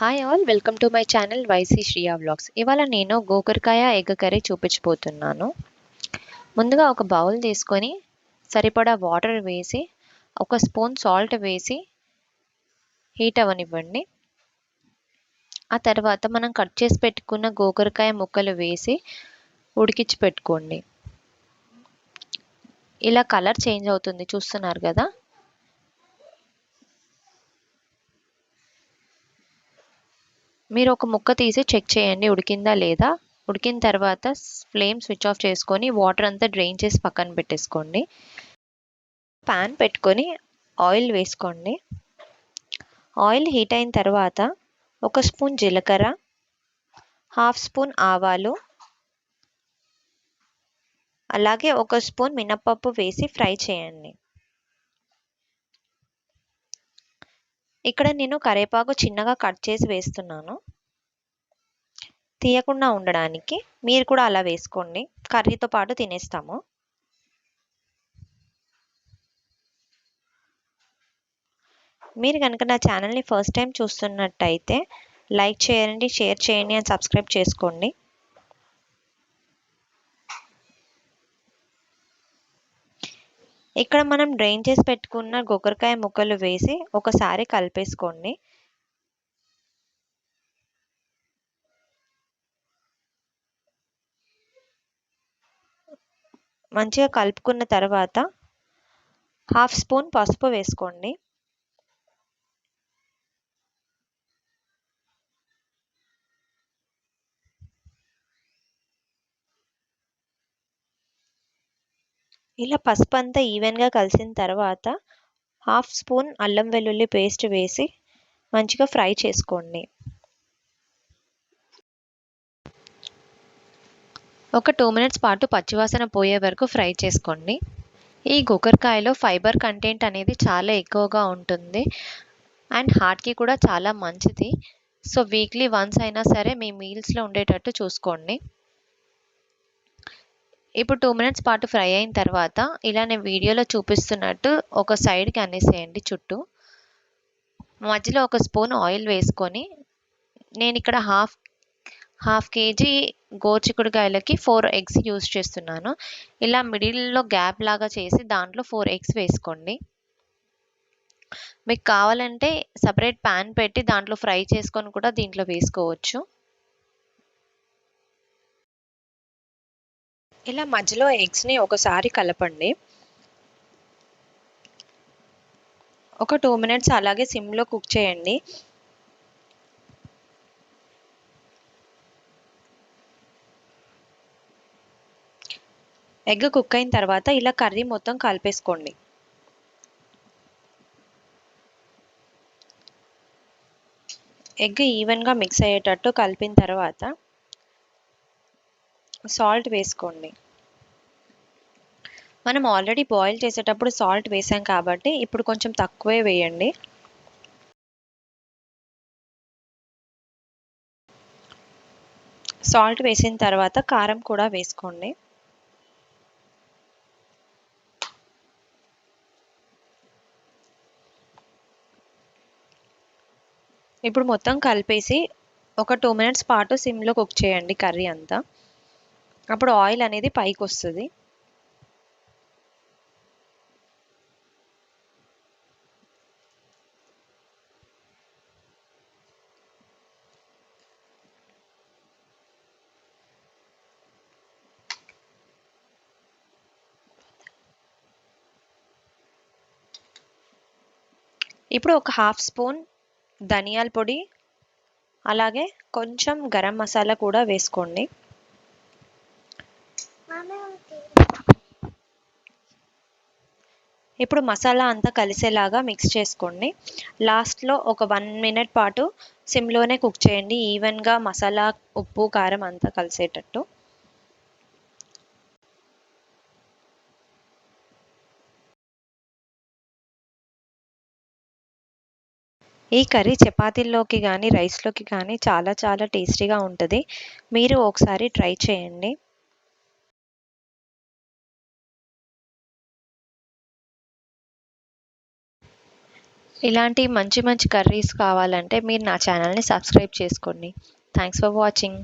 Hi all welcome to my channel YC Shriya vlogs ఇవాళ నేను గోకరకాయ egg curry చూపించబోతున్నాను. ముందుగా ఒక బౌల్ తీసుకొని సరిపడా వాటర్ వేసి ఒక స్పూన్ సాల్ట్ వేసి హీట్ అవనివ్వండి ఆ తర్వాత మనం కట్ చేసి పెట్టుకున్న గోకరకాయ ముక్కలు వేసి ఉడికించి పెట్టుకోండి. ఇలా కలర్ చేంజ్ అవుతుంది చూస్తున్నారు కదా? మీరు ఒక ముక్క తీసి చెక్ చేయండి ఉడికిందా లేదా? ఉడికిన తర్వాత ఫ్లేమ్ స్విచ్ ఆఫ్ చేసుకొని వాటర్ అంతా డ్రైన్ చేసి పక్కన పెట్టేసుకోండి. ప్యాన్ పెట్టుకొని ఆయిల్ వేసుకోండి. ఆయిల్ హీట్ అయిన తర్వాత ఒక స్పూన్ జీలకర్ర హాఫ్ స్పూన్ ఆవాలు అలాగే ఒక స్పూన్ మినప్పప్పు వేసి ఫ్రై చేయండి. ఇక్కడ నేను కరేపాకు చిన్నగా కట్ చేసి వేస్తున్నాను. తీయకుండా ఉండడానికి మీరు కూడా అలా వేసుకోండి. కర్రీతో పాటు తినేస్తాము. మీరు కనుక నా ఛానల్ని ఫస్ట్ టైం చూస్తున్నట్టయితే లైక్ చేయండి షేర్ చేయండి అని సబ్స్క్రైబ్ చేసుకోండి. ఇక్కడ మనం డ్రైన్ చేసి పెట్టుకున్న గొక్కరకాయ ముక్కలు వేసి ఒకసారి కలిపేసుకోండి. మంచిగా కలుపుకున్న తర్వాత హాఫ్ స్పూన్ పసుపు వేసుకోండి. ఇలా పసుపు అంతా ఈవెన్గా కలిసిన తర్వాత హాఫ్ స్పూన్ అల్లం వెల్లుల్లి పేస్ట్ వేసి మంచిగా ఫ్రై చేసుకోండి. ఒక టూ మినిట్స్ పాటు పచ్చివాసన పోయే వరకు ఫ్రై చేసుకోండి. ఈ కుక్కర్కాయలో ఫైబర్ కంటెంట్ అనేది చాలా ఎక్కువగా ఉంటుంది. అండ్ హార్ట్కి కూడా చాలా మంచిది. సో వీక్లీ వన్స్ అయినా సరే మీ మీల్స్లో ఉండేటట్టు చూసుకోండి. ఇప్పుడు టూ మినిట్స్ పాటు ఫ్రై అయిన తర్వాత ఇలా నేను వీడియోలో చూపిస్తున్నట్టు ఒక సైడ్కి అనేసేయండి చుట్టూ. మధ్యలో ఒక స్పూన్ ఆయిల్ వేసుకొని నేను ఇక్కడ హాఫ్ హాఫ్ కేజీ గోచిక్కుడుకాయలకి ఫోర్ ఎగ్స్ యూస్ చేస్తున్నాను. ఇలా మిడిల్లో గ్యాప్ లాగా చేసి దాంట్లో ఫోర్ ఎగ్స్ వేసుకోండి. మీకు కావాలంటే సపరేట్ ప్యాన్ పెట్టి దాంట్లో ఫ్రై చేసుకొని కూడా దీంట్లో వేసుకోవచ్చు. ఇలా మధ్యలో ఎగ్స్ని ఒకసారి కలపండి. ఒక టూ మినిట్స్ అలాగే సిమ్లో కుక్ చేయండి. ఎగ్ కుక్ అయిన తర్వాత ఇలా కర్రీ మొత్తం కలిపేసుకోండి. ఎగ్ ఈవెన్గా మిక్స్ అయ్యేటట్టు కలిపిన తర్వాత సాల్ట్ వేసుకోండి. మనం ఆల్రెడీ బాయిల్ చేసేటప్పుడు సాల్ట్ వేసాం కాబట్టి ఇప్పుడు కొంచెం తక్కువే వేయండి. సాల్ట్ వేసిన తర్వాత కారం కూడా వేసుకోండి. ఇప్పుడు మొత్తం కలిపేసి ఒక టూ మినిట్స్ పాటు సిమ్లో కుక్ చేయండి కర్రీ అంతా. అప్పుడు ఆయిల్ అనేది పైకి వస్తుంది ఇప్పుడు ఒక హాఫ్ స్పూన్ ధనియాల పొడి అలాగే కొంచెం గరం మసాలా కూడా వేసుకోండి. ఇప్పుడు మసాలా అంతా కలిసేలాగా మిక్స్ చేసుకోండి. లాస్ట్లో ఒక వన్ మినిట్ పాటు సిమ్లోనే కుక్ చేయండి. ఈవెన్గా మసాలా ఉప్పు కారం అంతా కలిసేటట్టు. ఈ కర్రీ చపాతీల్లోకి కానీ రైస్లోకి కానీ చాలా చాలా టేస్టీగా ఉంటుంది. మీరు ఒకసారి ట్రై చేయండి. ఇలాంటి మంచి మంచి కర్రీస్ కావాలంటే మీరు నా ఛానల్ని సబ్స్క్రైబ్ చేసుకోండి. Thanks for watching